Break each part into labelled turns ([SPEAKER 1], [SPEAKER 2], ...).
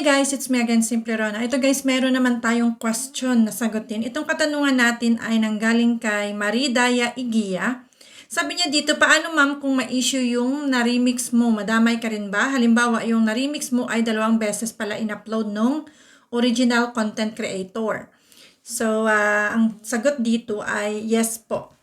[SPEAKER 1] Guys, it's me again, Simple Rona. Ito guys, meron naman tayong question na sagutin. Itong katanungan natin ay nanggaling kay Maridaya Igia. Sabi niya dito, paano ma'am kung ma-issue yung na-remix mo? Madamay ka rin ba? Halimbawa, yung na-remix mo ay dalawang beses pala in-upload nung original content creator. So, ah, ang sagot dito ay yes po.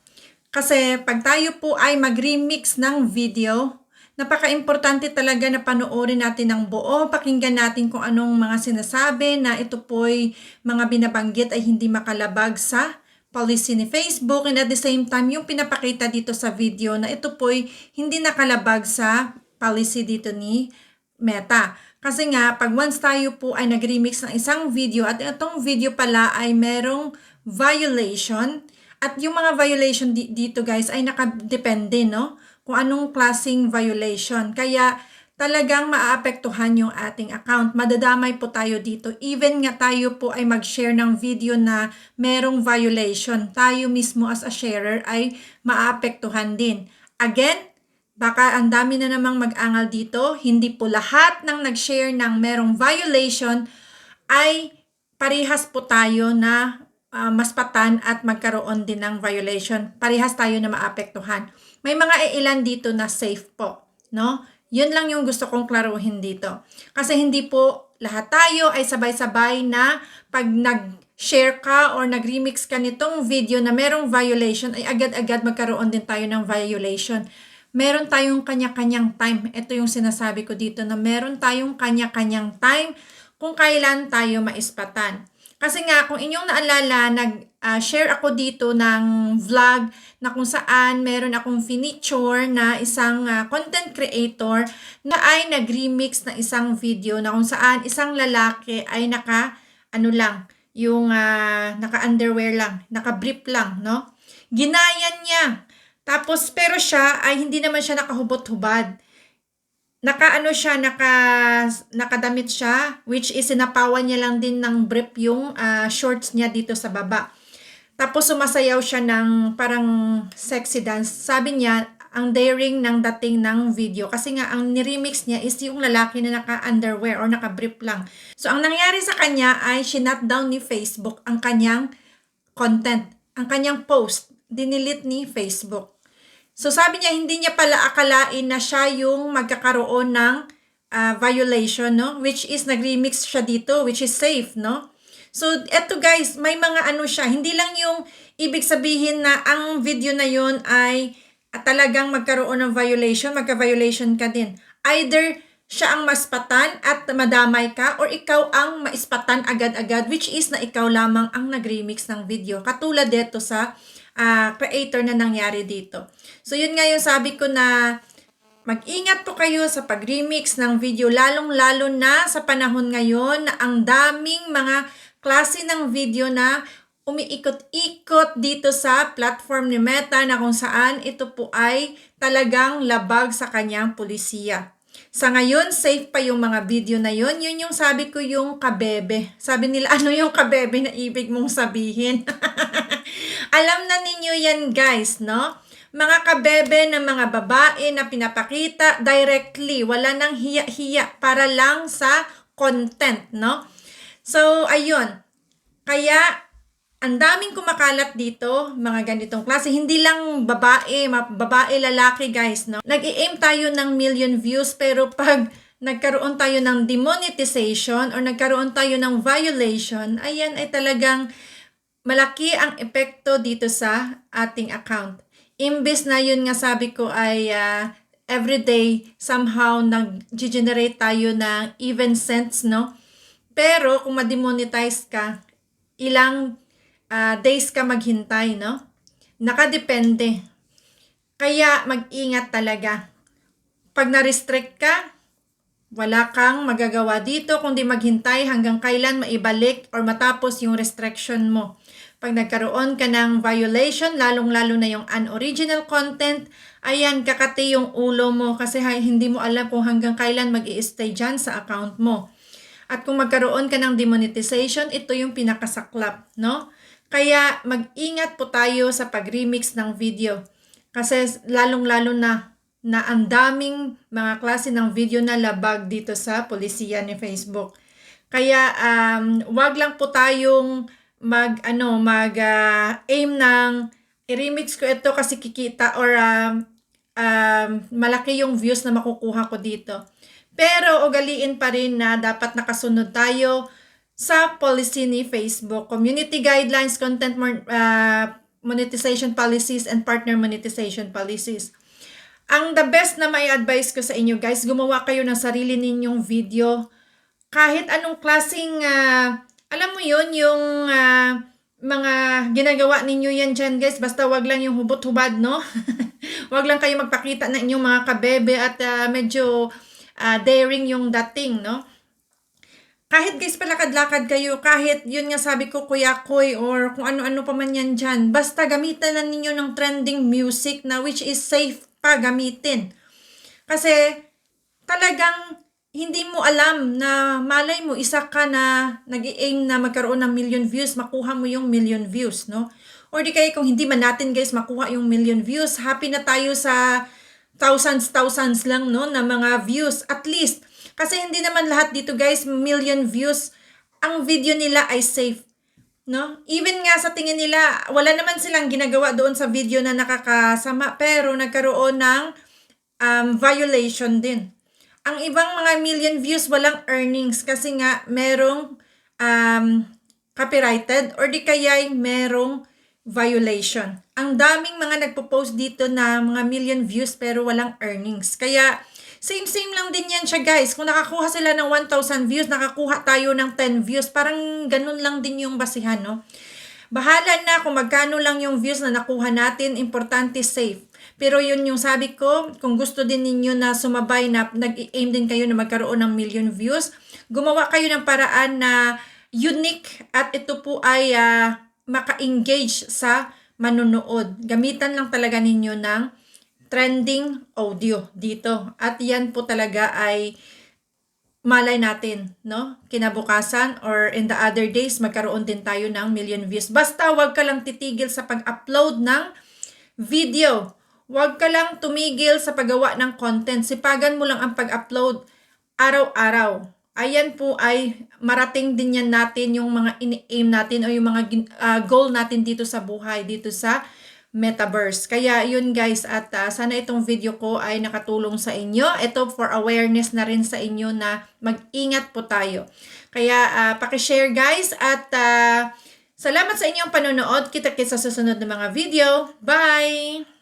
[SPEAKER 1] Kasi pag tayo po ay mag-remix ng video, napaka-importante talaga na panoorin natin ng buo, pakinggan natin kung anong mga sinasabi na ito po'y mga binabanggit ay hindi makalabag sa policy ni Facebook and at the same time yung pinapakita dito sa video na ito po'y hindi nakalabag sa policy dito ni Meta. Kasi nga, pag once tayo po ay nag-remix ng isang video at itong video pala ay merong violation at yung mga violation di- dito guys ay nakadepende no kung anong klaseng violation. Kaya talagang maaapektuhan yung ating account. Madadamay po tayo dito. Even nga tayo po ay mag-share ng video na merong violation, tayo mismo as a sharer ay maaapektuhan din. Again, baka ang dami na namang mag-angal dito. Hindi po lahat ng nag-share ng merong violation ay parihas po tayo na ah, maspatan at magkaroon din ng violation. Parihas tayo na maapektuhan. May mga ilan dito na safe po, no? Yun lang yung gusto kong klaruhin dito. Kasi hindi po lahat tayo ay sabay-sabay na pag nag-share ka or nag-remix ka nitong video na merong violation ay agad-agad magkaroon din tayo ng violation. Meron tayong kanya-kanyang time. Ito yung sinasabi ko dito na meron tayong kanya-kanyang time kung kailan tayo maispatan. Kasi nga, kung inyong naalala, nag-share ako dito ng vlog na kung saan meron akong finiture na isang ah, content creator na ay nag-remix na isang video na kung saan isang lalaki ay naka, ano lang, yung ah, naka-underwear lang, naka-brief lang, no? Ginayan niya. Tapos, pero siya ay hindi naman siya nakahubot-hubad nakaano siya, naka, nakadamit siya, which is sinapawan niya lang din ng brief yung ah, shorts niya dito sa baba. Tapos sumasayaw siya ng parang sexy dance. Sabi niya, ang daring ng dating ng video. Kasi nga, ang niremix niya is yung lalaki na naka-underwear or naka-brief lang. So, ang nangyari sa kanya ay sinat down ni Facebook ang kanyang content, ang kanyang post. Dinilit ni Facebook. So sabi niya, hindi niya pala akalain na siya yung magkakaroon ng ah, violation, no? Which is, nag-remix siya dito, which is safe, no? So, eto guys, may mga ano siya, hindi lang yung ibig sabihin na ang video na yun ay ah, talagang magkaroon ng violation, magka-violation ka din. Either siya ang maspatan at madamay ka or ikaw ang maispatan agad-agad which is na ikaw lamang ang nag-remix ng video. Katulad dito sa ah, creator na nangyari dito. So yun nga yung sabi ko na mag-ingat po kayo sa pag-remix ng video lalong-lalo na sa panahon ngayon na ang daming mga klase ng video na umiikot-ikot dito sa platform ni Meta na kung saan ito po ay talagang labag sa kanyang pulisiya. Sa ngayon, safe pa yung mga video na yun. Yun yung sabi ko yung kabebe. Sabi nila, ano yung kabebe na ibig mong sabihin? Alam na ninyo yan guys, no? Mga kabebe ng mga babae na pinapakita directly, wala nang hiya-hiya para lang sa content, no? So, ayun. Kaya, ang daming kumakalat dito, mga ganitong klase. Hindi lang babae, babae, lalaki, guys, no? Nag-i-aim tayo ng million views, pero pag nagkaroon tayo ng demonetization or nagkaroon tayo ng violation, ayan ay talagang malaki ang epekto dito sa ating account. Imbes na yun nga sabi ko ay ah, everyday somehow nag-generate tayo ng even cents, no? Pero kung ma-demonetize ka, ilang ah, days ka maghintay, no? Nakadepende. Kaya mag-ingat talaga. Pag na-restrict ka, wala kang magagawa dito kundi maghintay hanggang kailan maibalik or matapos yung restriction mo. Pag nagkaroon ka ng violation, lalong-lalo na yung unoriginal content, ayan, kakati yung ulo mo kasi hindi mo alam kung hanggang kailan mag stay dyan sa account mo. At kung magkaroon ka ng demonetization, ito yung pinakasaklap, no? Kaya mag-ingat po tayo sa pag-remix ng video. Kasi lalong-lalo na na ang daming mga klase ng video na labag dito sa polisiya ni Facebook. Kaya um, wag lang po tayong mag ano mag ah, aim ng i-remix ko ito kasi kikita or um, um, malaki yung views na makukuha ko dito. Pero ugaliin pa rin na dapat nakasunod tayo sa policy ni Facebook, community guidelines, content ah, monetization policies, and partner monetization policies. Ang the best na may advice ko sa inyo guys, gumawa kayo ng sarili ninyong video. Kahit anong klaseng, ah, alam mo yon yung ah, mga ginagawa ninyo yan dyan guys, basta wag lang yung hubot-hubad, no? wag lang kayo magpakita ng inyong mga kabebe at ah, medyo ah, daring yung dating, no? Kahit guys palakad-lakad kayo, kahit yun nga sabi ko Kuya Koy or kung ano-ano pa man yan dyan, basta gamitan na ninyo ng trending music na which is safe pa gamitin. Kasi talagang hindi mo alam na malay mo isa ka na nag aim na magkaroon ng million views, makuha mo yung million views, no? Or di kaya kung hindi man natin guys makuha yung million views, happy na tayo sa thousands, thousands lang, no, na mga views. At least, kasi hindi naman lahat dito guys, million views, ang video nila ay safe. No? Even nga sa tingin nila, wala naman silang ginagawa doon sa video na nakakasama, pero nagkaroon ng um, violation din. Ang ibang mga million views, walang earnings kasi nga merong um, copyrighted or di kaya'y merong violation. Ang daming mga nagpo-post dito na mga million views pero walang earnings. Kaya same-same lang din yan siya guys. Kung nakakuha sila ng 1,000 views, nakakuha tayo ng 10 views. Parang ganun lang din yung basihan, no? Bahala na kung magkano lang yung views na nakuha natin, importante safe. Pero yun yung sabi ko, kung gusto din ninyo na sumabay na nag-aim din kayo na magkaroon ng million views, gumawa kayo ng paraan na unique at ito po ay ah, maka-engage sa manunood. Gamitan lang talaga ninyo ng trending audio dito. At yan po talaga ay malay natin, no? Kinabukasan or in the other days, magkaroon din tayo ng million views. Basta wag ka lang titigil sa pag-upload ng video. Huwag ka lang tumigil sa paggawa ng content. Sipagan mo lang ang pag-upload araw-araw. Ayan po ay marating din yan natin yung mga ini-aim natin o yung mga ah, goal natin dito sa buhay, dito sa metaverse. Kaya yun guys at ah, sana itong video ko ay nakatulong sa inyo. Ito for awareness na rin sa inyo na mag-ingat po tayo. Kaya ah, paki-share guys at ah, salamat sa inyong panonood. Kita-kits sa susunod na mga video. Bye!